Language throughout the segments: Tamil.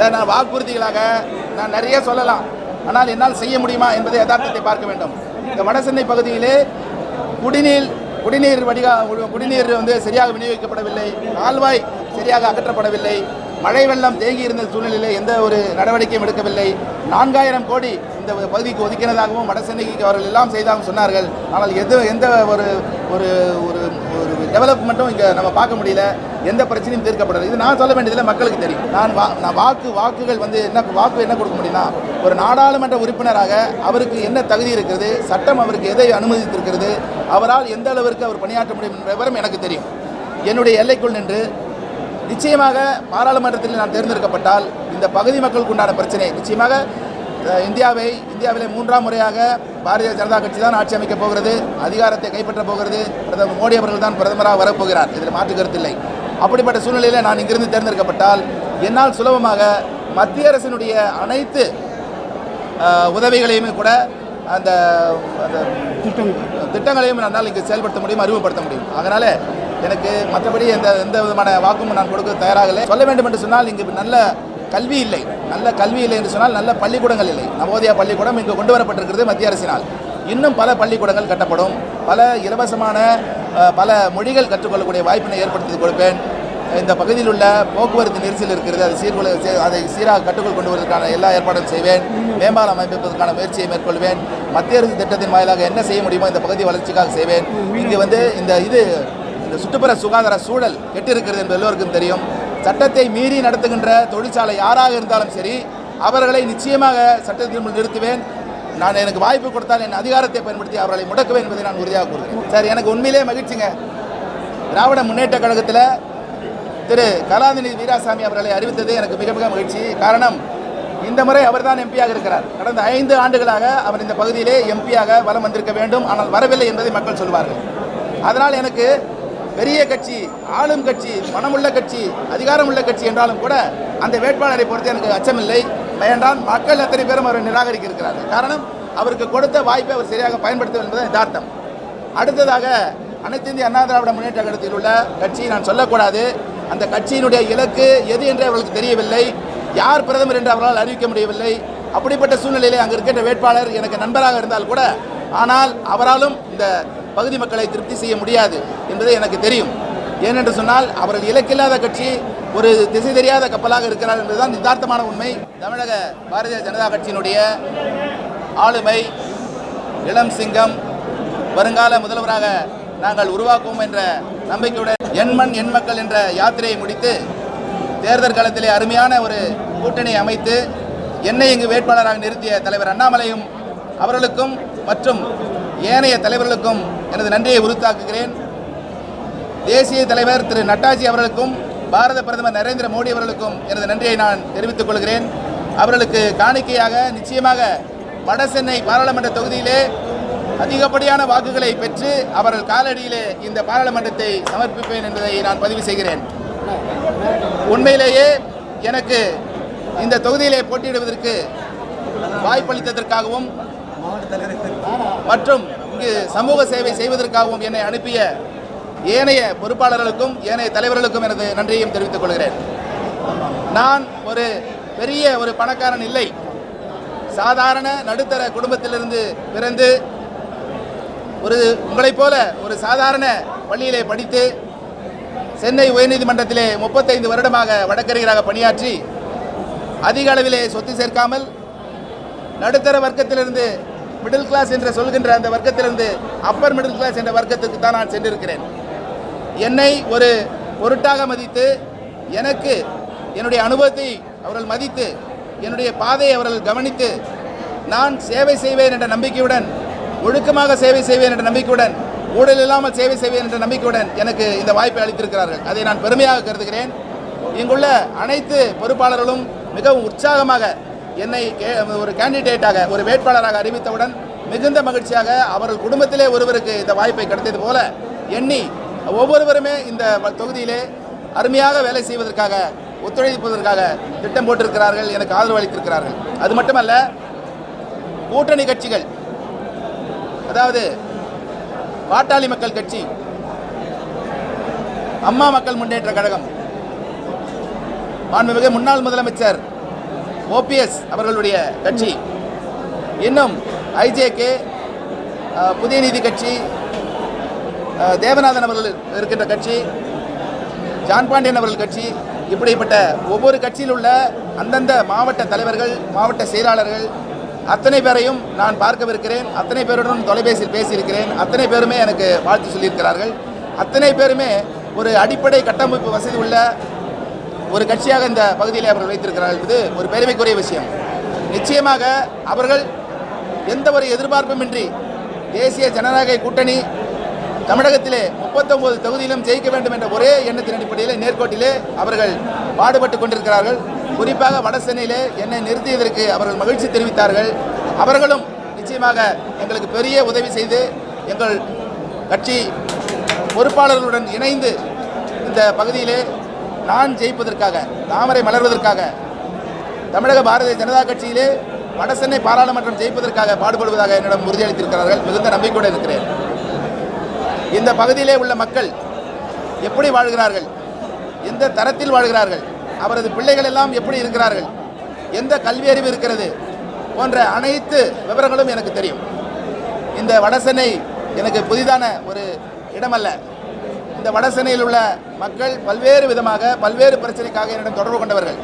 சார் நான் வாக்குறுதிகளாக நான் நிறைய சொல்லலாம். ஆனால் என்னால் செய்ய முடியுமா என்பதை யதார்த்தத்தை பார்க்க வேண்டும். இந்த வடசென்னை பகுதியிலே குடிநீர் குடிநீர் வடிகா குடிநீர் வந்து சரியாக விநியோகிக்கப்படவில்லை. கால்வாய் சரியாக அகற்றப்படவில்லை. மழை வெள்ளம் தேங்கி இருந்த சூழ்நிலையில் எந்த ஒரு நடவடிக்கையும் எடுக்கவில்லை. நான்காயிரம் கோடி இந்த பகுதிக்கு ஒதுக்கினதாகவும் வடசென்னைக்கு அவர்கள் எல்லாம் செய்தாகவும் சொன்னார்கள். ஆனால் எது எந்த ஒரு ஒரு ஒரு ஒரு டெவலப்மெண்ட்டும் இங்கே நம்ம பார்க்க முடியல. எந்த பிரச்சனையும் தீர்க்கப்படாது இது நான் சொல்ல வேண்டியதில்லை மக்களுக்கு தெரியும். நான் வா நான் வாக்கு வாக்குகள் வந்து என்ன வாக்கு என்ன கொடுக்க முடியும்னா ஒரு நாடாளுமன்ற உறுப்பினராக அவருக்கு என்ன தகுதி இருக்கிறது சட்டம் அவருக்கு எதை அனுமதித்திருக்கிறது அவரால் எந்த அளவிற்கு அவர் பணியாற்ற முடியும் என்ற விவரம் எனக்கு தெரியும். என்னுடைய எல்லைக்குள் நின்று நிச்சயமாக பாராளுமன்றத்தில் நான் தேர்ந்தெடுக்கப்பட்டால் இந்த பகுதி மக்களுக்கு உண்டான பிரச்சனை. நிச்சயமாக இந்தியாவை இந்தியாவிலே மூன்றாம் முறையாக பாரதிய ஜனதா கட்சி தான் ஆட்சி அமைக்கப் போகிறது. அதிகாரத்தை கைப்பற்றப் போகிறது. பிரதமர் மோடி அவர்கள் தான் பிரதமராக வரப்போகிறார். இதில் மாற்று கருத்தில்லை அப்படிப்பட்ட சூழ்நிலையில் நான் இங்கிருந்து தேர்ந்தெடுக்கப்பட்டால் என்னால் சுலபமாக மத்திய அரசினுடைய அனைத்து உதவிகளையுமே கூட அந்த அந்த திட்டங்களையும் என்னால் இங்கு செயல்படுத்த முடியும் அறிமுகப்படுத்த முடியும். அதனால் எனக்கு மற்றபடி எந்த எந்த விதமான வாக்கும் நான் கொடுக்க தயாராகலை. சொல்ல வேண்டும் என்று சொன்னால் இங்கு நல்ல கல்வி இல்லை. நல்ல கல்வி இல்லை என்று சொன்னால் நல்ல பள்ளிக்கூடங்கள் இல்லை. நவோதயா பள்ளிக்கூடம் இங்கு கொண்டு வரப்பட்டிருக்கிறது மத்திய அரசினால். இன்னும் பல பள்ளிக்கூடங்கள் கட்டப்படும். பல இலவசமான பல மொழிகள் கற்றுக்கொள்ளக்கூடிய வாய்ப்பினை ஏற்படுத்தி கொடுப்பேன். இந்த பகுதியில் உள்ள போக்குவரத்து நெரிசல் இருக்கிறது. அதை சீர்குல அதை சீராக கட்டுக்குள் கொண்டு வருவதற்கான எல்லா ஏற்பாடும் செய்வேன். மேம்பாலம் அமைப்பதற்கான முயற்சியை மேற்கொள்வேன். மத்திய அரசு திட்டத்தின் வாயிலாக என்ன செய்ய முடியுமோ இந்த பகுதி வளர்ச்சிக்காக செய்வேன். இங்கே வந்து இந்த இது இந்த சுற்றுப்புற சுகாதார சூழல் கெட்டிருக்கிறது என்று எல்லோருக்கும் தெரியும். சட்டத்தை மீறி நடத்துகின்ற தொழிற்சாலை யாராக இருந்தாலும் சரி அவர்களை நிச்சயமாக சட்டத்தின் முன் நிறுத்துவேன். நான் எனக்கு வாய்ப்பு கொடுத்தால் என் அதிகாரத்தை பயன்படுத்தி அவர்களை முடக்குவேன் என்பதை நான் உறுதியாக கூறுகிறேன். சார் எனக்கு உண்மையிலே மகிழ்ச்சிங்க. திராவிட முன்னேற்ற கழகத்தில் திரு கலாநிதி வீராசாமி அவர்களை அறிவித்தது எனக்கு மிக மிக மகிழ்ச்சி. காரணம் இந்த முறை அவர்தான் எம்பியாக இருக்கிறார். கடந்த ஐந்து ஆண்டுகளாக அவர் இந்த பகுதியிலே எம்பியாக வலம் வந்திருக்க வேண்டும். ஆனால் வரவில்லை என்பதை மக்கள் சொல்வார்கள். அதனால் எனக்கு பெரிய கட்சி ஆளும் கட்சி பணமுள்ள கட்சி அதிகாரமுள்ள கட்சி என்றாலும் கூட அந்த வேட்பாளரை பொறுத்து எனக்கு அச்சமில்லை. பயன்றால் மக்கள் அத்தனை பேரும் அவரை நிராகரிக்க இருக்கிறார்கள். காரணம் அவருக்கு கொடுத்த வாய்ப்பை அவர் சரியாக பயன்படுத்தவில்லை என்பது யதார்த்தம். அடுத்ததாக அனைத்து இந்திய அண்ணா திராவிட முன்னேற்ற கழகத்தில் உள்ள கட்சி நான் சொல்லக்கூடாது. அந்த கட்சியினுடைய இலக்கு எது என்று அவர்களுக்கு தெரியவில்லை. யார் பிரதமர் என்று அவர்களால் அறிவிக்க முடியவில்லை. அப்படிப்பட்ட சூழ்நிலையிலே அங்கே இருக்கின்ற வேட்பாளர் எனக்கு நண்பராக இருந்தால் கூட ஆனால் அவராலும் இந்த பகுதி மக்களை திருப்தி செய்ய முடியாது என்பது எனக்கு தெரியும். ஏனென்று சொன்னால் அவர்கள் இலக்கில்லாத கட்சி ஒரு திசை தெரியாத கப்பலாக இருக்கிறார் என்பதுதான் நிதார்த்தமான உண்மை. தமிழக பாரதிய ஜனதா கட்சியினுடைய ஆளுமை இளம் சிங்கம் வருங்கால முதல்வராக நாங்கள் உருவாக்குவோம் என்ற நம்பிக்கையுடன் எண்மண் எண் மக்கள் என்ற யாத்திரையை முடித்து தேர்தல் காலத்திலே அருமையான ஒரு கூட்டணி அமைத்து என்னை இங்கு வேட்பாளராக நிறுத்திய தலைவர் அண்ணாமலையும் அவர்களுக்கும் மற்றும் ஏனைய தலைவர்களுக்கும் எனது நன்றியை உறுத்தாக்குகிறேன் தேசிய தலைவர் திரு நட்டாஜி அவர்களுக்கும் பாரத பிரதமர் நரேந்திர மோடி அவர்களுக்கும் எனது நன்றியை நான் தெரிவித்துக் கொள்கிறேன். அவர்களுக்கு காணிக்கையாக நிச்சயமாக வடசென்னை பாராளுமன்ற தொகுதியிலே அதிகப்படியான வாக்குகளை பெற்று அவர்கள் காலடியிலே இந்த பாராளுமன்றத்தை சமர்ப்பிப்பேன் என்பதை நான் பதிவு செய்கிறேன். உண்மையிலேயே எனக்கு இந்த தொகுதியிலே போட்டியிடுவதற்கு வாய்ப்பளித்ததற்காகவும் மற்றும் இங்கு சமூக சேவை செய்வதற்காகவும் என்னை அனுப்பிய ஏனைய பொறுப்பாளர்களுக்கும் ஏனைய தலைவர்களுக்கும் எனது நன்றியையும் தெரிவித்துக் கொள்கிறேன். நான் ஒரு பெரிய ஒரு பணக்காரன் இல்லை. சாதாரண நடுத்தர குடும்பத்திலிருந்து பிறந்து ஒரு உங்களைப் போல ஒரு சாதாரண பள்ளியிலே படித்து சென்னை உயர்நீதிமன்றத்திலே முப்பத்தைந்து வருடமாக வழக்கறிஞராக பணியாற்றி அதிக அளவிலே சொத்து சேர்க்காமல் நடுத்தர வர்க்கத்திலிருந்து மிடில் கிளாஸ் என்று சொல்கின்ற அந்த வர்க்கத்திலிருந்து அப்பர் மிடில் கிளாஸ் என்ற வர்க்கத்துக்கு தான் நான் சென்றிருக்கிறேன். என்னை ஒரு பொருட்டாக மதித்து எனக்கு என்னுடைய அனுபவத்தை அவர்கள் மதித்து என்னுடைய பாதையை அவர்கள் கவனித்து நான் சேவை செய்வேன் என்ற நம்பிக்கையுடன் ஒழுக்கமாக சேவை செய்வேன் என்ற நம்பிக்கையுடன் ஊழல் இல்லாமல் சேவை செய்வேன் என்ற நம்பிக்கையுடன் எனக்கு இந்த வாய்ப்பை அளித்திருக்கிறார்கள். அதை நான் பெருமையாக கருதுகிறேன். இங்குள்ள அனைத்து பொறுப்பாளர்களும் மிகவும் உற்சாகமாக என்னை கே- ஒரு கேண்டிடேட்டாக ஒரு வேட்பாளராக அறிவித்தவுடன் மிகுந்த மகிழ்ச்சியாக அவர்கள் குடும்பத்திலே ஒருவருக்கு இந்த வாய்ப்பை கிடைத்தது போல எண்ணி ஒவ்வொருவருமே இந்த தொகுதியிலே அருமையாக வேலை செய்வதற்காக ஒத்துழைப்பதற்காக திட்டம் போட்டிருக்கிறார்கள் எனக்கு ஆதரவு அளித்திருக்கிறார்கள். அது மட்டுமல்ல கூட்டணி கட்சிகள் அதாவது பாட்டாளி மக்கள் கட்சி அம்மா மக்கள் முன்னேற்ற கழகம் மாண்புமிகு முன்னாள் முதலமைச்சர் ஓபிஎஸ் அவர்களுடைய கட்சி. இன்னும் ஐஜேகே புதிய நீதி கட்சி தேவநாதன் அவர்கள் இருக்கின்ற கட்சி ஜான் பாண்டியன் அவர்கள் கட்சி இப்படிப்பட்ட ஒவ்வொரு கட்சியில் உள்ள அந்தந்த மாவட்ட தலைவர்கள் மாவட்ட செயலாளர்கள் அத்தனை பேரையும் நான் பார்க்கவிருக்கிறேன். அத்தனை பேருடன் தொலைபேசியில் பேசியிருக்கிறேன். அத்தனை பேருமே எனக்கு வாழ்த்து சொல்லியிருக்கிறார்கள். அத்தனை பேருமே ஒரு அடிப்படை கட்டமைப்பு வசதி உள்ள ஒரு கட்சியாக இந்த பகுதியில் அவர்கள் வைத்திருக்கிறார்கள் என்பது ஒரு பெருமைக்குரிய விஷயம். நிச்சயமாக அவர்கள் எந்த ஒரு எதிர்பார்ப்புமின்றி தேசிய ஜனநாயக கூட்டணி தமிழகத்திலே முப்பத்தொன்பது தொகுதியிலும் ஜெயிக்க வேண்டும் என்ற ஒரே எண்ணத்தின் அடிப்படையிலே நேர்கோட்டிலே அவர்கள் பாடுபட்டு கொண்டிருக்கிறார்கள். குறிப்பாக வட சென்னையிலே என்னை நிறுத்தியதற்கு அவர்கள் மகிழ்ச்சி தெரிவித்தார்கள். அவர்களும் நிச்சயமாக எங்களுக்கு பெரிய உதவி செய்து எங்கள் கட்சி பொறுப்பாளர்களுடன் இணைந்து இந்த பகுதியிலே நான் ஜெயிப்பதற்காக தாமரை மலர்வதற்காக தமிழக பாரதிய ஜனதா கட்சியிலே வடசென்னை பாராளுமன்றம் ஜெயிப்பதற்காக பாடுபடுவதாக என்னிடம் உறுதியளித்திருக்கிறார்கள். மிகுந்த நம்பிக்கையோடு இருக்கிறேன். இந்த பகுதியிலே உள்ள மக்கள் எப்படி வாழ்கிறார்கள்? எந்த தரத்தில் வாழ்கிறார்கள்? அவரது பிள்ளைகள் எல்லாம் எப்படி இருக்கிறார்கள்? எந்த கல்வி அறிவு இருக்கிறது? போன்ற அனைத்து விவரங்களும் எனக்கு தெரியும். இந்த வடசென்னை எனக்கு புதிதான ஒரு இடமல்ல. இந்த வடசென்னையில் உள்ள மக்கள் பல்வேறு விதமாக பல்வேறு பிரச்சனைக்காக என்னிடம் தொடர்பு கொண்டவர்கள்.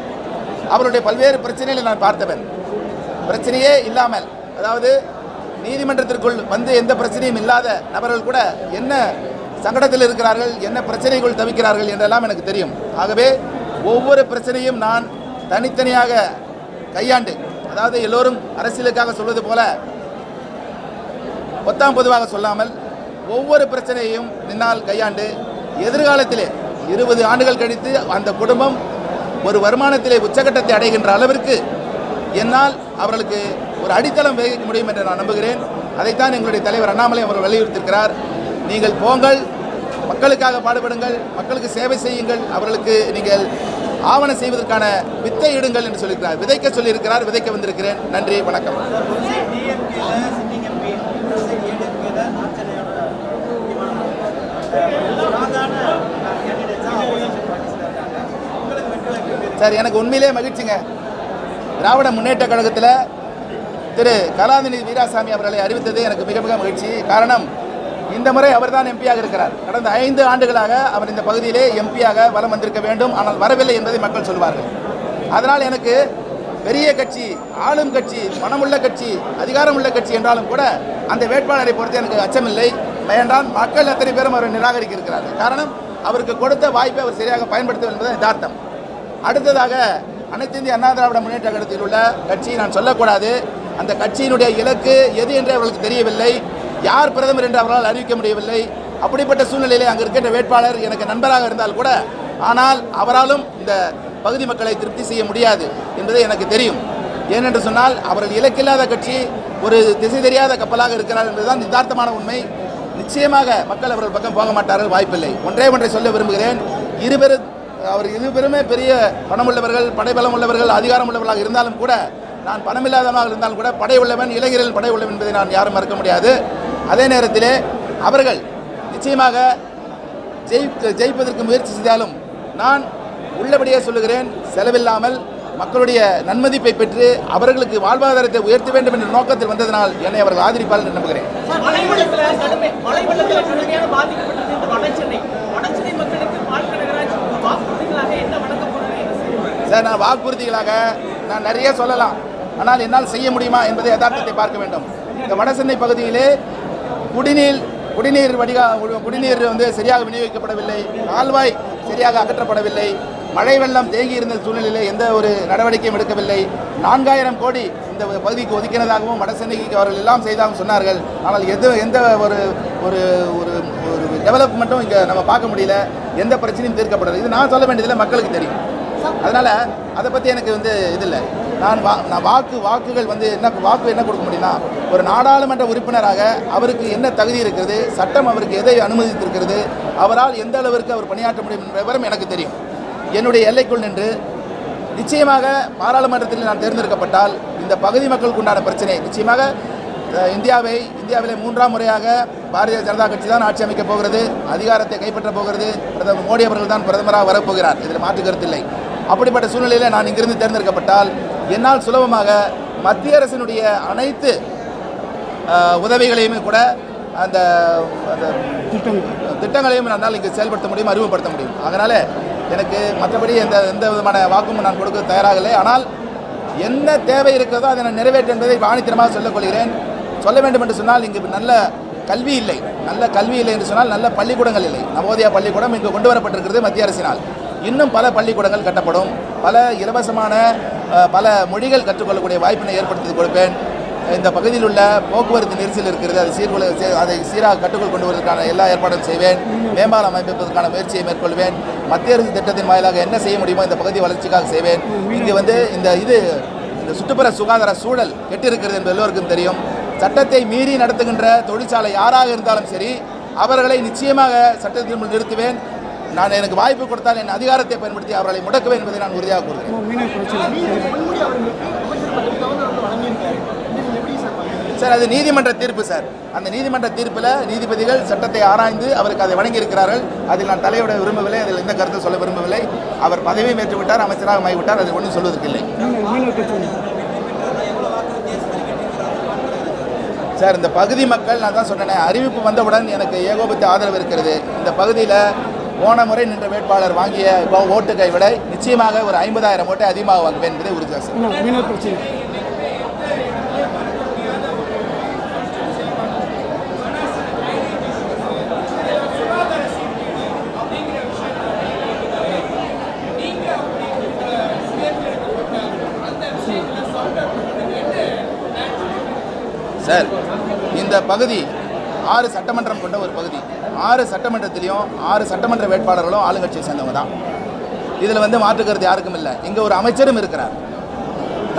அவருடைய பல்வேறு பிரச்சனைகளை நான் பார்த்தவன். பிரச்சனையே இல்லாமல் அதாவது நீதிமன்றத்திற்குள் வந்து எந்த பிரச்சனையும் இல்லாத நபர்கள் கூட என்ன சங்கடத்தில் இருக்கிறார்கள் என்ன பிரச்சனைக்குள் தவிக்கிறார்கள் என்றெல்லாம் எனக்கு தெரியும். ஆகவே ஒவ்வொரு பிரச்சனையும் நான் தனித்தனியாக கையாண்டு அதாவது எல்லோரும் அரசியலுக்காக சொல்வது போல ஒத்தாம் பொதுவாக சொல்லாமல் ஒவ்வொரு பிரச்சனையையும் நின்னால் கையாண்டு எதிர்காலத்திலே இருபது ஆண்டுகள் கழித்து அந்த குடும்பம் ஒரு வருமானத்திலே உச்சகட்டத்தை அடைகின்ற அளவிற்கு என்னால் அவர்களுக்கு ஒரு அடித்தளம் வகிக்க முடியும் என்று நான் நம்புகிறேன். அதைத்தான் எங்களுடைய தலைவர் அண்ணாமலை அவர் வலியுறுத்தியிருக்கிறார். நீங்கள் போங்கள் மக்களுக்காக பாடுபடுங்கள் மக்களுக்கு சேவை செய்யுங்கள் அவர்களுக்கு நீங்கள் ஆவணம் செய்வதற்கான வித்தை இடுங்கள் என்று சொல்லியிருக்கிறார். விதைக்க சொல்லியிருக்கிறார் விதைக்க வந்திருக்கிறேன். நன்றி வணக்கம். சார் எனக்கு உண்மையிலே மகிழ்ச்சிங்க. திராவிட முன்னேற்ற கழகத்தில் திரு கலாநிதி வீராசாமி அவர்களை அறிவித்தது எனக்கு மிக மிக மகிழ்ச்சி. காரணம் இந்த முறை அவர் தான் எம்பியாக இருக்கிறார். கடந்த ஐந்து ஆண்டுகளாக அவர் இந்த பகுதியிலே எம்பியாக வலம் வந்திருக்க வேண்டும். ஆனால் வரவில்லை என்பதை மக்கள் சொல்வார்கள். அதனால் எனக்கு பெரிய கட்சி ஆளும் கட்சி பணமுள்ள கட்சி அதிகாரமுள்ள கட்சி என்றாலும் கூட அந்த வேட்பாளரை பொறுத்து எனக்கு அச்சமில்லை. பயன்றால் மக்கள் அத்தனை பேரும் அவரை நிராகரிக்க இருக்கிறார்கள். காரணம் அவருக்கு கொடுத்த வாய்ப்பை அவர் சரியாக பயன்படுத்தவில்லை என்பது யதார்த்தம். அடுத்ததாக அனைத்து இந்திய அண்ணா திராவிட முன்னேற்ற கழகத்தில் உள்ள கட்சி நான் சொல்லக்கூடாது. அந்த கட்சியினுடைய இலக்கு எது என்று அவர்களுக்கு தெரியவில்லை. யார் பிரதமர் என்று அவர்களால் அறிவிக்க முடியவில்லை. அப்படிப்பட்ட சூழ்நிலையிலே அங்கே இருக்கின்ற வேட்பாளர் எனக்கு நண்பராக இருந்தால் கூட ஆனால் அவராலும் இந்த பகுதி மக்களை திருப்தி செய்ய முடியாது என்பது எனக்கு தெரியும். ஏனென்று சொன்னால் அவர்கள் இலக்கில்லாத கட்சி ஒரு திசை தெரியாத கப்பலாக இருக்கிறார் என்பதுதான் நிதார்த்தமான உண்மை. நிச்சயமாக மக்கள் அவர்கள் பக்கம் போக மாட்டார்கள் வாய்ப்பில்லை. ஒன்றே ஒன்றை சொல்ல விரும்புகிறேன். இருவரும் அவர் இருபெருமே பெரிய பணம் உள்ளவர்கள் படைபலம் உள்ளவர்கள் அதிகாரம் உள்ளவர்களாக இருந்தாலும் கூட நான் பணமில்லாதவனாக இருந்தாலும் கூட படை உள்ளவன் இளைஞர்கள் படை உள்ளவன் என்பதை நான் யாரும் மறக்க முடியாது. அதே நேரத்திலே அவர்கள் நிச்சயமாக ஜெயிக்க ஜெயிப்பதற்கு முயற்சி செய்தாலும் நான் உள்ளபடியே சொல்லுகிறேன் செலவில்லாமல் மக்களுடைய நன்மதிப்பை பெற்று அவர்களுக்கு வாழ்வாதாரத்தை உயர்த்த வேண்டும் என்ற நோக்கத்தில் வந்ததனால் என்னை அவர்கள் ஆதரிப்பார்கள் நம்புகிறேன் மழை வெள்ளத்துல கடுமை மழை வெள்ளத்துல கடுமையான பாதிக்கப்பட்டது இந்த வடசென்னை வடசென்னை மக்களுக்கு மாநில நகராட்சி வாக்குறுதிகளாக என்ன வழங்க போறாங்க என்ன செய்ய சார் நான் வாக்குறுதிகளாக நான் நிறைய சொல்லலாம். ஆனால் என்னால் செய்ய முடியுமா என்பதை யதார்த்தத்தை பார்க்க வேண்டும். இந்த வடசென்னை பகுதியிலே குடிநீர் குடிநீர் வடிகா குடிநீர் வந்து சரியாக விநியோகிக்கப்படவில்லை. கால்வாய் சரியாக அகற்றப்படவில்லை. மழை வெள்ளம் தேங்கி இருந்த சூழ்நிலையில் எந்த ஒரு நடவடிக்கையும் எடுக்கவில்லை. நான்காயிரம் கோடி இந்த பகுதிக்கு ஒதுக்கினதாகவும் வடசென்னைக்கு அவர்கள் எல்லாம் செய்தாகவும் சொன்னார்கள். ஆனால் எது எந்த ஒரு ஒரு ஒரு ஒரு டெவலப்மெண்ட்டும் இங்கே நம்ம பார்க்க முடியல. எந்த பிரச்சனையும் தீர்க்கப்படலை. இது நான் சொல்ல வேண்டியதில்லை மக்களுக்கு தெரியும். அதனால் அதை பற்றி எனக்கு வந்து இது இல்லை நான் வா நான் வாக்கு வாக்குகள் வந்து என்ன வாக்கு என்ன கொடுக்க முடியும்னா ஒரு நாடாளுமன்ற உறுப்பினராக அவருக்கு என்ன தகுதி இருக்கிறது சட்டம் அவருக்கு எதை அனுமதித்திருக்கிறது அவரால் எந்த அளவிற்கு அவர் பணியாற்ற முடியும் என்ற விவரம் எனக்கு தெரியும். என்னுடைய எல்லைக்குள் நின்று நிச்சயமாக பாராளுமன்றத்தில் நான் தேர்ந்தெடுக்கப்பட்டால் இந்த பகுதி மக்களுக்கு உண்டான பிரச்சனை நிச்சயமாக இந்தியாவை இந்தியாவிலே மூன்றாம் முறையாக பாரதிய ஜனதா கட்சி தான் ஆட்சி அமைக்கப் போகிறது அதிகாரத்தை கைப்பற்றப் போகிறது. பிரதமர் மோடி அவர்கள் தான் பிரதமராக வரப்போகிறார் இதில் மாற்று கருத்தில்லை அப்படிப்பட்ட சூழ்நிலையில் நான் இங்கிருந்து தேர்ந்தெடுக்கப்பட்டால் என்னால் சுலபமாக மத்திய அரசினுடைய அனைத்து உதவிகளையுமே கூட அந்த அந்த திட்டங்களையும் என்னால் இங்கே செயல்படுத்த முடியும் அறிமுகப்படுத்த முடியும். அதனால் எனக்கு மற்றபடி எந்த எந்த விதமான வாக்கும் நான் கொடுக்க தயாராகலை. ஆனால் என்ன தேவை இருக்கிறதோ அதை நான் நிறைவேற்று என்பதை ஆணித்தரமாக சொல்லிக் கொள்கிறேன். சொல்ல வேண்டும் என்று சொன்னால் இங்கு நல்ல கல்வி இல்லை. நல்ல கல்வி இல்லை என்று சொன்னால் நல்ல பள்ளிக்கூடங்கள் இல்லை. நவோதயா பள்ளிக்கூடம் இங்கு கொண்டு வரப்பட்டிருக்கிறது மத்திய அரசினால். இன்னும் பல பள்ளிக்கூடங்கள் கட்டப்படும். பல இலவசமான பல மொழிகள் கற்றுக்கொள்ளக்கூடிய வாய்ப்பினை ஏற்படுத்தி கொடுப்பேன். இந்த பகுதியில் உள்ள போக்குவரத்து நெரிசல் இருக்கிறது அதை சீர்குல அதை சீராக கட்டுக்குள் கொண்டு வருவதற்கான எல்லா ஏற்பாடும் செய்வேன். மேம்பாலம் அமைப்பதற்கான முயற்சியை மேற்கொள்வேன். மத்திய அரசு திட்டத்தின் வாயிலாக என்ன செய்ய முடியுமோ இந்த பகுதி வளர்ச்சிக்காக செய்வேன். இங்கு வந்து இந்த இது இந்த சுற்றுப்புற சுகாதார சூழல் கெட்டிருக்கிறது என்று எல்லோருக்கும் தெரியும். சட்டத்தை மீறி நடத்துகின்ற தொழிற்சாலை யாராக இருந்தாலும் சரி அவர்களை நிச்சயமாக சட்டத்தின் முன் நிறுத்துவேன். நான் எனக்கு வாய்ப்பு கொடுத்தால் என் அதிகாரத்தை பயன்படுத்தி அவர்களை முடக்குவேன் என்பதை நான் உறுதியாக கூறுகிறேன். சார் அது நீதிமன்ற தீர்ப்பு சார். அந்த நீதிமன்ற தீர்ப்பில் நீதிபதிகள் சட்டத்தை ஆராய்ந்து அவருக்கு அதை வழங்கியிருக்கிறார்கள். அதில் நான் தலையிட விரும்பவில்லை அதில் எந்த கருத்தும் சொல்ல விரும்பவில்லை. அவர் பதவியும் ஏற்றுவிட்டார் அமைச்சராக ஆகிவிட்டார் அதில் ஒன்றும் சொல்வதற்கில்லை. சார் இந்த பகுதி மக்கள் நான் தான் சொன்னேன் அறிவிப்பு வந்தவுடன் எனக்கு ஏகோபித்த ஆதரவு இருக்கிறது. இந்த பகுதியில் போன முறை நின்ற வேட்பாளர் வாங்கிய ஓட்டுக்கை விட நிச்சயமாக ஒரு ஐம்பதாயிரம் ஓட்டை அதிகமாக வாங்குவேன் என்பதை உறுதியாக சார். சார் இந்த பகுதி ஆறு சட்டமன்றம் கொண்ட ஒரு பகுதி. ஆறு சட்டமன்றத்திலையும் ஆறு சட்டமன்ற வேட்பாளர்களும் ஆளுங்கட்சியை சேர்ந்தவங்க தான். இதில் வந்து மாற்றுக்கிறது யாருக்கும் இல்லை. இங்கே ஒரு அமைச்சரும் இருக்கிறார்.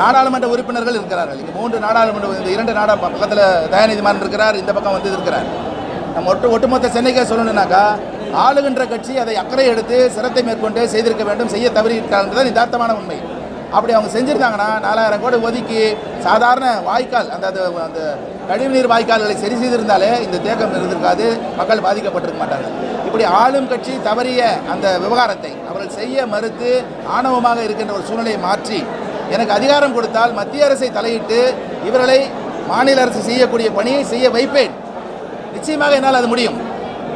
நாடாளுமன்ற உறுப்பினர்கள் இருக்கிறார்கள். இங்கே மூன்று நாடாளுமன்ற இந்த இரண்டு நாடா பக்கத்தில் தயாநிதிமாறன் இருக்கிறார் இந்த பக்கம் வந்து இருக்கிறார். நம்ம ஒட்டு ஒட்டுமொத்த சென்னைக்கே சொல்லணும்னாக்கா ஆளுகின்ற கட்சி அதை அக்கறை எடுத்து சிரத்தை மேற்கொண்டு செய்திருக்க வேண்டும் செய்ய தவறிவிட்டால் யதார்த்தமான உண்மை. அப்படி அவங்க செஞ்சுருந்தாங்கன்னா நாலாயிரம் கோடி ஒதுக்கி சாதாரண வாய்க்கால் அந்த அது அந்த கழிவுநீர் வாய்க்கால்களை சரி செய்திருந்தாலே இந்த தேக்கம் இருந்திருக்காது மக்கள் பாதிக்கப்பட்டிருக்க மாட்டாங்க. இப்படி ஆளும் கட்சி தவறிய அந்த விவகாரத்தை அவர்கள் செய்ய மறுத்து ஆணவமாக இருக்கின்ற ஒரு சூழ்நிலையை மாற்றி எனக்கு அதிகாரம் கொடுத்தால் மத்திய அரசை தலையிட்டு இவர்களை மாநில அரசு செய்யக்கூடிய பணியை செய்ய வைப்பேன். நிச்சயமாக என்னால் அது முடியும்.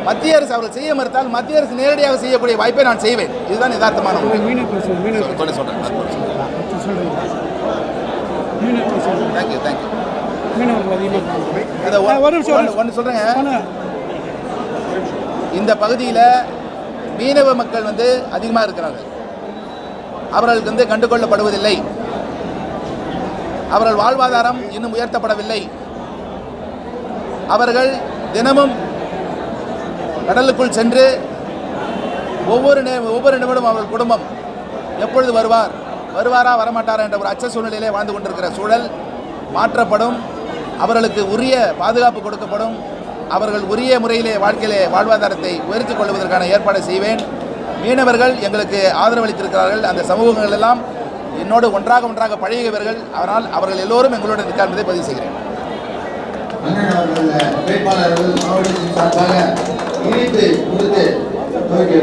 மத்திய அரசு அவர்கள் செய்ய மறுத்தால் மத்திய அரசு நேரடியாக செய்யக்கூடிய வாய்ப்பை நான் செய்வேன். இதுதான் யதார்த்தமான உண்மை சொல்ல சொல்கிறேன் தேங்க்யூ ஒன்று சொல்கிறேங்க இந்த பகுதியில் மீனவ மக்கள் வந்து அதிகமாக இருக்கிறார்கள் அவர்களுக்கு வந்து கண்டுகொள்ளப்படுவதில்லை. அவர்கள் வாழ்வாதாரம் இன்னும் உயர்த்தப்படவில்லை. அவர்கள் தினமும் கடலுக்குள் சென்று ஒவ்வொரு ஒவ்வொரு நிமிடம் அவர்கள் குடும்பம் எப்பொழுது வருவார்? வருவாரா வரமாட்டாரா என்ற ஒரு அச்ச சூழ்நிலையிலே வாழ்ந்து கொண்டிருக்கிற சூழல் மாற்றப்படும். அவர்களுக்கு உரிய பாதுகாப்பு கொடுக்கப்படும். அவர்கள் உரிய முறையிலே வாழ்க்கையிலே வாழ்வாதாரத்தை உயர்த்திக் கொள்வதற்கான ஏற்பாடு செய்வேன். மீனவர்கள் எங்களுக்கு ஆதரவளித்திருக்கிறார்கள். அந்த சமூகங்கள் எல்லாம் என்னோடு ஒன்றாக ஒன்றாக பழகியவர்கள் அதனால் அவர்கள் எல்லோரும் எங்களோடு என்பதை பதிவு செய்கிறேன். சார்பாக இணைத்து கொடுத்து துவக்கி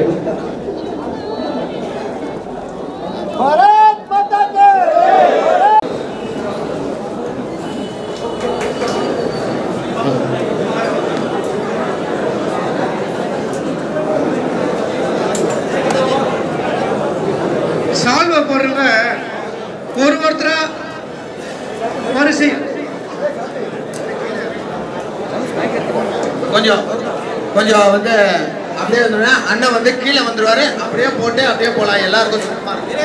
சால்வை போடுறவங்க ஒரு ஒருத்தரா வரிசை கொஞ்சம் கொஞ்சம் வந்து அப்படியே இருந்தோம்னா அண்ணன் வந்து கீழே வந்துடுவாரு அப்படியே போட்டு அப்படியே போகலாம் எல்லாருக்கும் சுத்தமாக இருக்கும்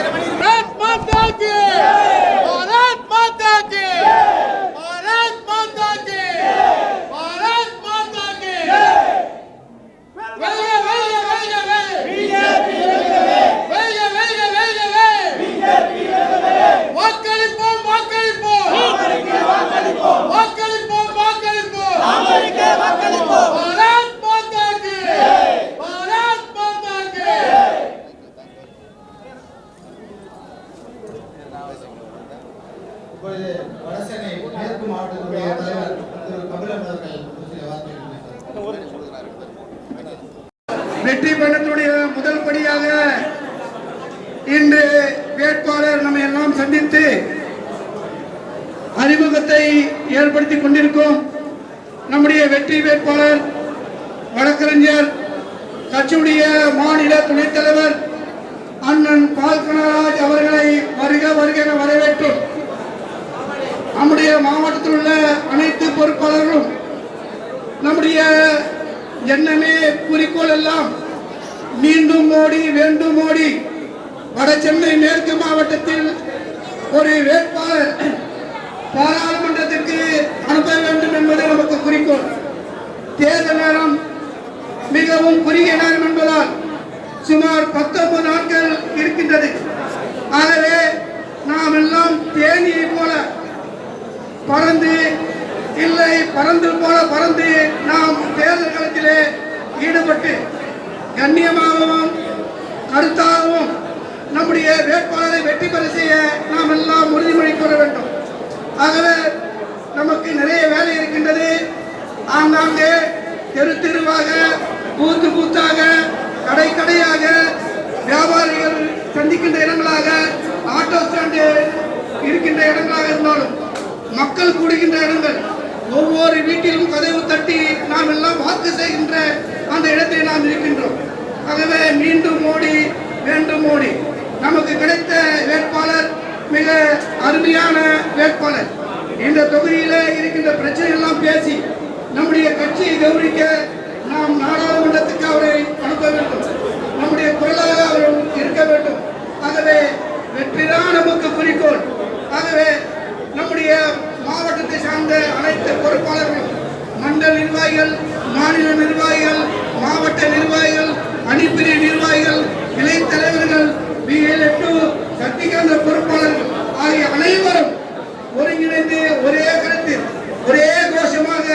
வாக்களிப்போம் வாக்களிப்போம் வாக்களிப்போம் வாக்களிப்போம் பாரத் மாதா கி பாரத் மாதா கி இப்பொழுது வடசென்னை மேற்கு மாவட்டத்துடைய தலைவர் திரு கபிலன் அவர்கள் ஒரு சில வார்த்தைகள் பேசுவார். வெற்றி பயணத்துடைய முதல் படியாக இன்று வேட்பாளர் நம்ம எல்லாம் சந்தித்து அறிமுகத்தை ஏற்படுத்தி கொண்டிருக்கும் நம்முடைய வெற்றி வேட்பாளர் வழக்கறிஞர் கட்சியுடைய மாநில துணைத் தலைவர் அண்ணன் பால் கனகராஜ் அவர்களை வருக வருக என வரவேற்றோம் நம்முடைய மாவட்டத்தில் உள்ள அனைத்து பொறுப்பாளர்களும் நம்முடைய எண்ணமே குறிக்கோள் எல்லாம். மீண்டும் மோடி வேண்டும் மோடி வட சென்னை மேற்கு மாவட்டத்தில் ஒரு வேட்பாளர் பாராளுமன்றத்திற்கு அனுப்ப வேண்டும் என்பது நமக்கு குறிக்கோள். தேர்தல் நேரம் மிகவும் குறுகிய நேரம் என்பதால் சுமார் பத்தொன்பது நாட்கள் இருக்கின்றது. ஆகவே நாம் எல்லாம் தேனியை போல பறந்து இல்லை பறந்து போல பறந்து நாம் தேர்தல் களத்திலே ஈடுபட்டு கண்ணியமாகவும் கருத்தாகவும் நம்முடைய வேட்பாளரை வெற்றி பெற செய்ய நாம் எல்லாம் உறுதிமொழி கூற வேண்டும். ஆகவே நமக்கு நிறைய வேலை இருக்கின்றது. ஆங்காங்கே தெரு தெருவாக கூத்து பூத்தாக கடை கடையாக வியாபாரிகள் சந்திக்கின்ற இடங்களாக ஆட்டோ ஸ்டாண்டு இருக்கின்ற இடங்களாக இருந்தாலும் மக்கள் கூடுகின்ற இடங்கள் ஒவ்வொரு வீட்டிலும் கதவு தட்டி நாம் எல்லாம் வாக்கு செய்கின்ற அந்த இடத்தை நாம் இருக்கின்றோம். ஆகவே மீண்டும் மோடி வேண்டும் மோடி. நமக்கு கிடைத்த வேட்பாளர் மிக அருமையான வேட்பாளர். இந்த தொகுதியிலே இருக்கின்ற பிரச்சனை எல்லாம் பேசி நம்முடைய கட்சியை கௌரவிக்க நாம் நாடாளுமன்றத்துக்கு அவரை அனுப்ப வேண்டும். நம்முடைய குரலாக அவர் இருக்க வேண்டும். ஆகவே வெற்றிதான் நமக்கு குறிக்கோள். ஆகவே நம்முடைய மாவட்டத்தை சார்ந்த அனைத்து பொறுப்பாளர்கள் மண்டல நிர்வாகிகள் மாநில நிர்வாகிகள் மாவட்ட நிர்வாகிகள் அணிப்பிரிவு நிர்வாகிகள் இணை தலைவர்கள் பிஎல்எட்டு சக்திகாந்த பொறுப்பாளர்கள் ஆகிய அனைவரும் ஒருங்கிணைந்து ஒரே கருத்தில் ஒரே கோஷமாக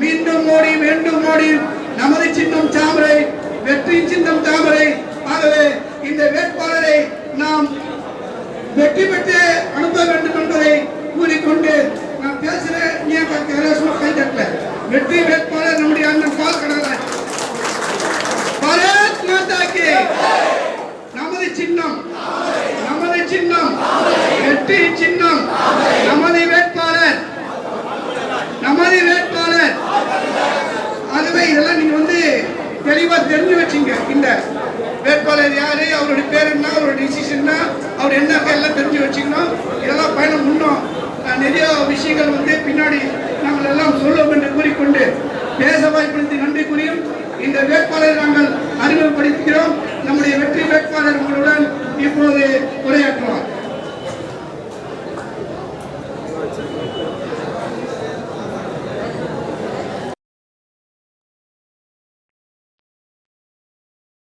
மீண்டும் மோடி வேண்டும் மோடி நமது சின்னம் தாமரை வெற்றி சின்னம் தாமரை ஆகவே இந்த வேட்பாளரை நாம் வெற்றி பெற்று அனுப்ப வேண்டும் என்பதை கூறிக்கொண்டு நான் பேசுறேன் நீ சும்மா கை தட்டல வெற்றி வேட்பாளர் நம்முடைய அண்ணன் பால் கடகராஜ் பாரத் மாதா கி நமது சின்னம் நமது சின்னம் வெற்றி சின்னம் நமது வேட்பாளர் நமது வேட்பாளர் ஆகவே இதெல்லாம் நீங்க வந்து தெளிவா தெரிஞ்சு வச்சுங்க இந்த வேட்பாளர் யாரு அவருடைய பேர் என்ன அவருடைய டிசிஷன் என்ன அவர் என்ன எல்லாம் தெரிஞ்சு வச்சுக்கணும் இதெல்லாம் பயணம் முன்னோம் அஹ், நிறைய விஷயங்கள் வந்து பின்னாடி நாங்கள் எல்லாம் சொல்லுவோம் என்று கூறிக்கொண்டு பேச வாய்ப்படுத்தி நன்றி கூறியும் இந்த வேட்பாளரை நாங்கள் அறிமுகப்படுத்துகிறோம். நம்முடைய வெற்றி வேட்பாளர் உங்களுடன் இப்போது உரையாற்றுவார்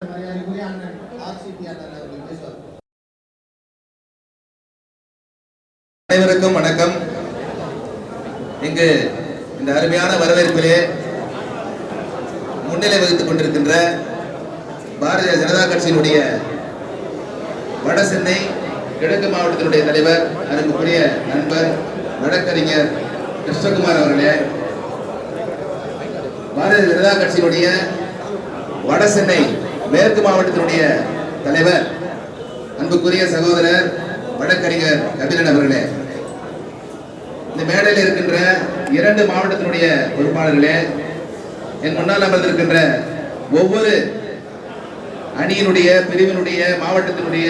மரியாதைக்குரிய அண்ணன் ஆர்சிபி அண்ணன் அவர்கள் பேசுவார் அனைவருக்கும் வணக்கம் இங்கு இந்த அருமையான வரவேற்பிலே முன்னிலை வகித்துக் கொண்டிருக்கின்ற பாரதிய ஜனதா கட்சியினுடைய வட சென்னை கிழக்கு மாவட்டத்தினுடைய தலைவர் அன்புக்குரிய நண்பர் வழக்கறிஞர் கிருஷ்ணகுமார் அவர்களே பாரதிய ஜனதா கட்சியினுடைய வட சென்னை மேற்கு மாவட்டத்தினுடைய தலைவர் அன்புக்குரிய சகோதரர் வழக்கறிஞர் கபிலன் அவர்களே. இந்த மேடையில் இருக்கின்ற இரண்டு மாவட்டத்தினுடைய பொறுப்பாளர்களே என் முன்னால் அமர்ந்திருக்கின்ற ஒவ்வொரு அணியினுடைய பிரிவினுடைய மாவட்டத்தினுடைய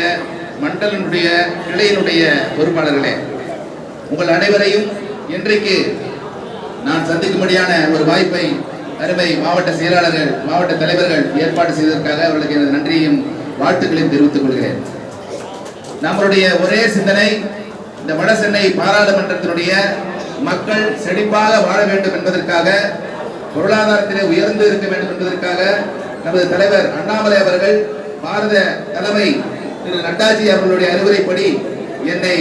மண்டலினுடைய கிளையினுடைய பொறுப்பாளர்களே உங்கள் அனைவரையும் இன்றைக்கு நான் சந்திக்கும்படியான ஒரு வாய்ப்பை அருமை மாவட்ட செயலாளர்கள் மாவட்ட தலைவர்கள் ஏற்பாடு செய்ததற்காக அவர்களுக்கு எனது நன்றியையும் வாழ்த்துக்களையும் தெரிவித்துக் கொள்கிறேன். நம்மளுடைய ஒரே சிந்தனை இந்த வட சென்னை பாராளுமன்றத்தினுடைய மக்கள் செழிப்பாக வாழ வேண்டும் என்பதற்காக பொருளாதாரத்திலே உயர்ந்து இருக்க வேண்டும் என்பதற்காக நமது தலைவர் அண்ணாமலை அவர்கள் பாரத தலைமை திரு நட்டாஜி அவர்களுடைய அறிவுரைப்படி என்னை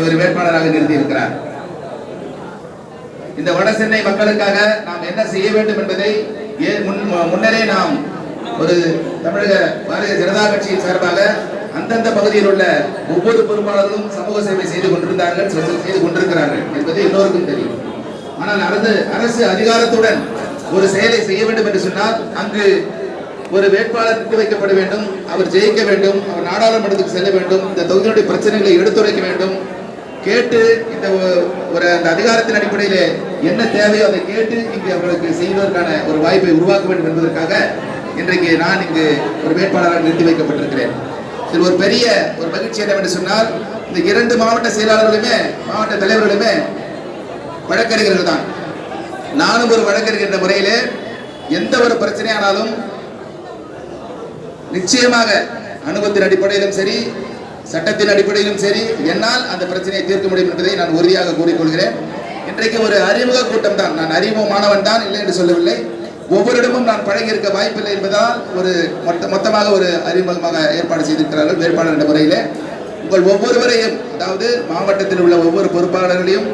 ஒரு வேட்பாளராக நிறுத்தியிருக்கிறார். இந்த வட சென்னை மக்களுக்காக நாம் என்ன செய்ய வேண்டும் என்பதை முன் முன்னரே நாம் ஒரு தமிழக பாரதிய ஜனதா கட்சியின் சார்பாக அந்தந்த பகுதியில் உள்ள ஒவ்வொரு பொறுப்பாளர்களும் சமூக சேவை செய்து கொண்டிருந்தார்கள் செய்து- செய்து கொண்டிருக்கிறார்கள் என்பது எல்லோருக்கும் தெரியும். ஆனால் அரசு அரசு அதிகாரத்துடன் ஒரு செயலை செய்ய வேண்டும் என்று சொன்னால் அங்கு ஒரு வேட்பாளர் நிறுத்தி வைக்கப்பட வேண்டும் அவர் ஜெயிக்க வேண்டும் அவர் நாடாளுமன்றத்துக்கு செல்ல வேண்டும் இந்த தொகுதியினுடைய பிரச்சனைகளை எடுத்துரைக்க வேண்டும். கேட்டு இந்த ஒரு அந்த அதிகாரத்தின் அடிப்படையிலே என்ன தேவையோ அதை கேட்டு இங்கு அவர்களுக்கு செய்வதற்கான ஒரு வாய்ப்பை உருவாக்க வேண்டும் என்பதற்காக இன்றைக்கு நான் இங்கு ஒரு வேட்பாளராக நிறுத்தி வைக்கப்பட்டிருக்கிறேன். இதில் ஒரு பெரிய ஒரு மகிழ்ச்சி என்னவென்று சொன்னால் இந்த இரண்டு மாவட்ட செயலாளர்களுமே மாவட்ட தலைவர்களுமே வழக்கறிஞர்கள் தான் நானும் ஒரு வழக்கறிஞர் என்ற முறையிலே எந்த ஒரு பிரச்சனையானாலும் நிச்சயமாக அனுபவத்தின் அடிப்படையிலும் சரி சட்டத்தின் அடிப்படையிலும் சரி என்னால் அந்த பிரச்சனையை தீர்க்க முடியும் என்பதை நான் உறுதியாக கூறிக்கொள்கிறேன். இன்றைக்கு ஒரு அறிமுக கூட்டம் தான். நான் அறிமுகமானவன் தான் இல்லை என்று சொல்லவில்லை. ஒவ்வொருடமும் நான் பழகி இருக்க வாய்ப்பில்லை என்பதால் ஒரு மொத்த மொத்தமாக ஒரு அறிமுகமாக ஏற்பாடு செய்திருக்கிறார்கள் வேட்பாளர் என்ற முறையிலே. உங்கள் ஒவ்வொருவரையும் அதாவது மாவட்டத்தில் உள்ள ஒவ்வொரு பொறுப்பாளர்களையும்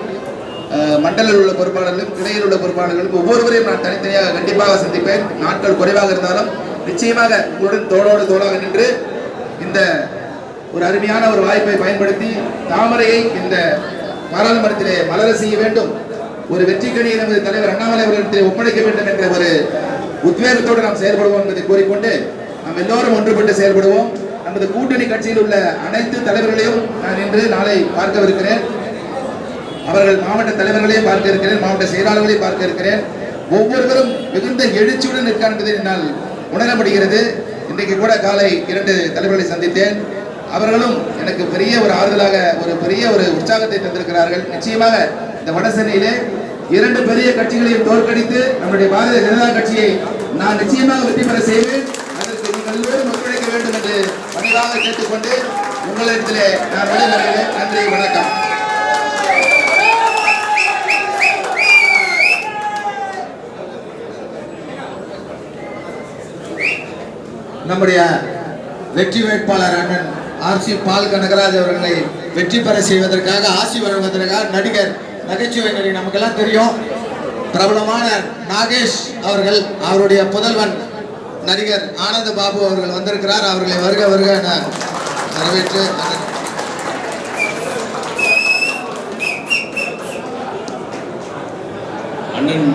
மண்டலில் உள்ள பொறுப்பாளர்களும் இடையில் உள்ள பொறுப்பாளர்களும் ஒவ்வொருவரையும் நான் தனித்தனியாக கண்டிப்பாக சந்திப்பேன். நாட்கள் குறைவாக இருந்தாலும் நிச்சயமாக உங்களுடன் தோளோடு தோளாக நின்று இந்த ஒரு அருமையான ஒரு வாய்ப்பை பயன்படுத்தி தாமரையை இந்த பாராளுமன்றத்திலே மலர செய்ய வேண்டும். ஒரு வெற்றிக்கணியை நமது தலைவர் அண்ணாமலை அவர்களிடத்தில் ஒப்படைக்க வேண்டும் என்ற ஒரு உத்வேகத்தோடு நாம் செயல்படுவோம் என்பதை கூறிக்கொண்டு நாம் எல்லோரும் ஒன்றுபட்டு செயல்படுவோம். நமது கூட்டணி கட்சியில் உள்ள அனைத்து தலைவர்களையும் நான் இன்று நாளை பார்க்கவிருக்கிறேன். அவர்கள் மாவட்ட தலைவர்களையும் பார்க்க இருக்கிறேன் மாவட்ட செயலாளர்களையும் பார்க்க இருக்கிறேன். ஒவ்வொருவரும் மிகுந்த எழுச்சியுடன் இருக்கார் என்னால் உணர முடிகிறது. இன்றைக்கு கூட காலை இரண்டு தலைவர்களை சந்தித்தேன். அவர்களும் எனக்கு பெரிய ஒரு ஆறுதலாக ஒரு பெரிய ஒரு உற்சாகத்தை தந்திருக்கிறார்கள். நிச்சயமாக இந்த வடசென்னையிலே இரண்டு பெரிய கட்சிகளையும் தோற்கடித்து நம்முடைய பாரதிய ஜனதா கட்சியை நான் நிச்சயமாக வெற்றி பெற செய்வேன். அதற்கு நீங்கள் எல்லோரும் ஒத்துழைக்க வேண்டும் என்று பணிவாக கேட்டுக்கொண்டு உங்களிடத்திலே நான் விடைபெறுகிறேன். நன்றி வணக்கம். நம்முடைய வெற்றி வேட்பாளர் அண்ணன் ஆர் சி பால் கனகராஜ் அவர்களை வெற்றி பெற செய்வதற்காக ஆசி வழங்குவதற்காக நடிகர் நகைச்சுவை நடிகை நமக்கெல்லாம் தெரியும். பிரபலமான நாகேஷ் அவர்கள் அவருடைய புதல்வன் நடிகர் ஆனந்த பாபு அவர்கள் வந்திருக்கிறார். அவர்களை வருக வருக என வரவேற்று அண்ணன் அண்ணன்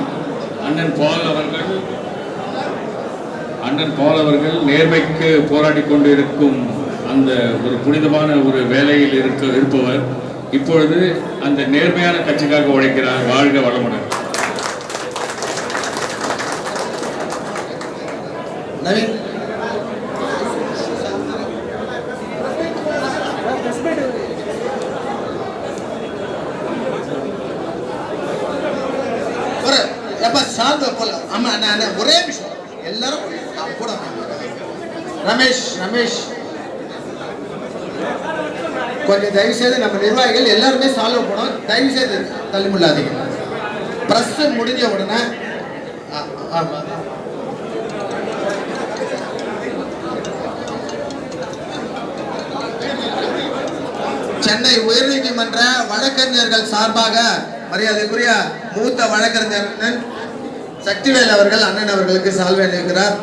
அண்ணன் பால் அவர்கள் அண்ணன் பால் அவர்கள் நேர்மைக்கு போராடி கொண்டு இருக்கும் அந்த ஒரு புனிதமான ஒரு வேலையில் இருக்க இருப்பவர். இப்பொழுது அந்த நேர்மையான கட்சிக்காக உழைக்கிறார் வாழ்க வளமுடன். நவீன் ஒரே விஷயம். எல்லாரும் கூட. ரமேஷ் ரமேஷ். கொஞ்சம் தயவு செய்து நம்ம நிர்வாகிகள் எல்லாருமே சால்வ் பண்ணோம் தயவு செய்து தள்ளி முள்ளாதீங்க ப்ரெஸ் முடிஞ்ச உடனே ஆ, ஆமா. சென்னை உயர்நீதிமன்ற வழக்கறிஞர்கள் சார்பாக மரியாதைக்குரிய மூத்த வழக்கறிஞர் சக்திவேல் அவர்கள் அண்ணன் அவர்களுக்கு சால்வை அளிக்கிறார்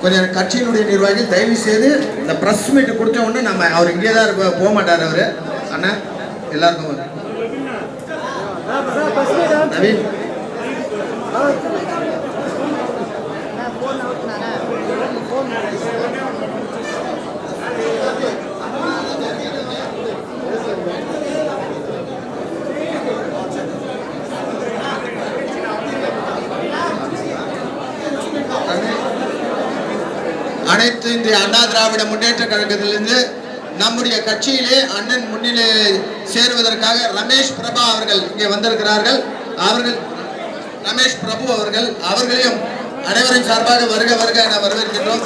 கொஞ்சம் கட்சியினுடைய நிர்வாகிகள் தயவு செய்து இந்த ப்ரெஸ் மீட் கொடுத்த உடனே நம்ம அவர் இங்கே தான் இருப்ப போக மாட்டார் அவர். அண்ணன் எல்லாருக்கும் ஒரு- நவீன் அனைத்து இந்திய அண்ணா திராவிட முன்னேற்ற கழகத்திலிருந்து நம்முடைய கட்சியிலே அண்ணன் முன்னிலை சேருவதற்காக ரமேஷ் பிரபா அவர்கள் இங்கே வந்திருக்கிறார்கள். அவர்கள் ரமேஷ் பிரபு அவர்கள் அவர்களையும் அனைவரின் சார்பாக வருக வருக என வரவேற்கின்றோம்.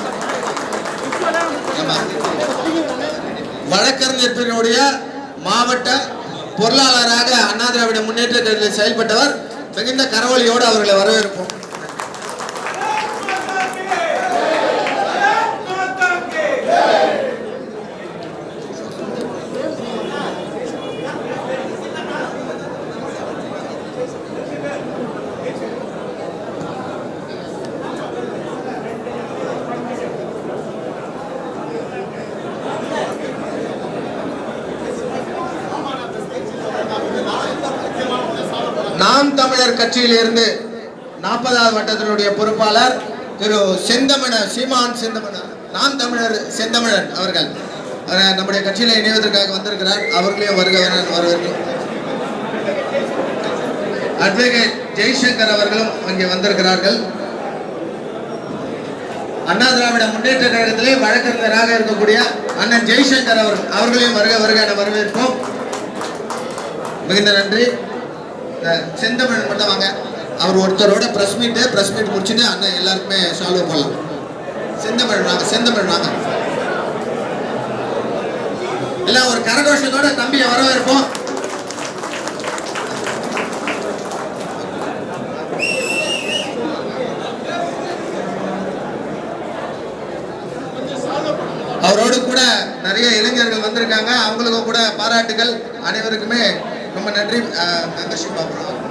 வழக்கறிஞர்களுடைய வழக்கறிஞர் மாவட்ட பொருளாளராக அண்ணா திராவிட முன்னேற்ற கழகத்தில் செயல்பட்டவர் மிகுந்த கரவொலியோடு அவர்களை வரவேற்போம் நாம் தமிழர் நாற்பதாவது வட்டத்தினுடைய பொறுப்பாளர் திரு செந்தமண சீமான் செந்தமண நாம் தமிழர் செந்தமிழன் அவர்கள். நம்முடைய கட்சியில் இணைவதற்காக வந்திருக்கிறார். அவர்களையும் வருக வர அட்வொகேட் ஜெய்சங்கர் அவர்களும் இங்கே வந்திருக்கிறார்கள். அண்ணா திராவிட முன்னேற்ற கழகத்திலே வழக்கறிஞராக இருக்கக்கூடிய அண்ணன் ஜெய்சங்கர் அவர் அவர்களையும் வருக வருக என வரவேற்போம் மிகுந்த நன்றி. செந்தமிழ் செந்தமிழன் மட்டும் வாங்க. அவர் ஒருத்தரோட ப்ரெஸ் மீட்டு ப்ரெஸ் மீட் முடிச்சுட்டு அண்ணன் எல்லாருக்குமே சால்வ் பண்ணலாம் செந்தமிழ் வாங்க செந்தமிழ் வாங்க. எல்லாம் ஒரு கரகோஷத்தோட தம்பியை வரவேற்போம். அவரோடு கூட நிறைய இளைஞர்கள் வந்திருக்காங்க. அவங்களுக்கும் கூட பாராட்டுகள். அனைவருக்குமே ரொம்ப நன்றி மெம்பர்ஷிப் அப்புறம்.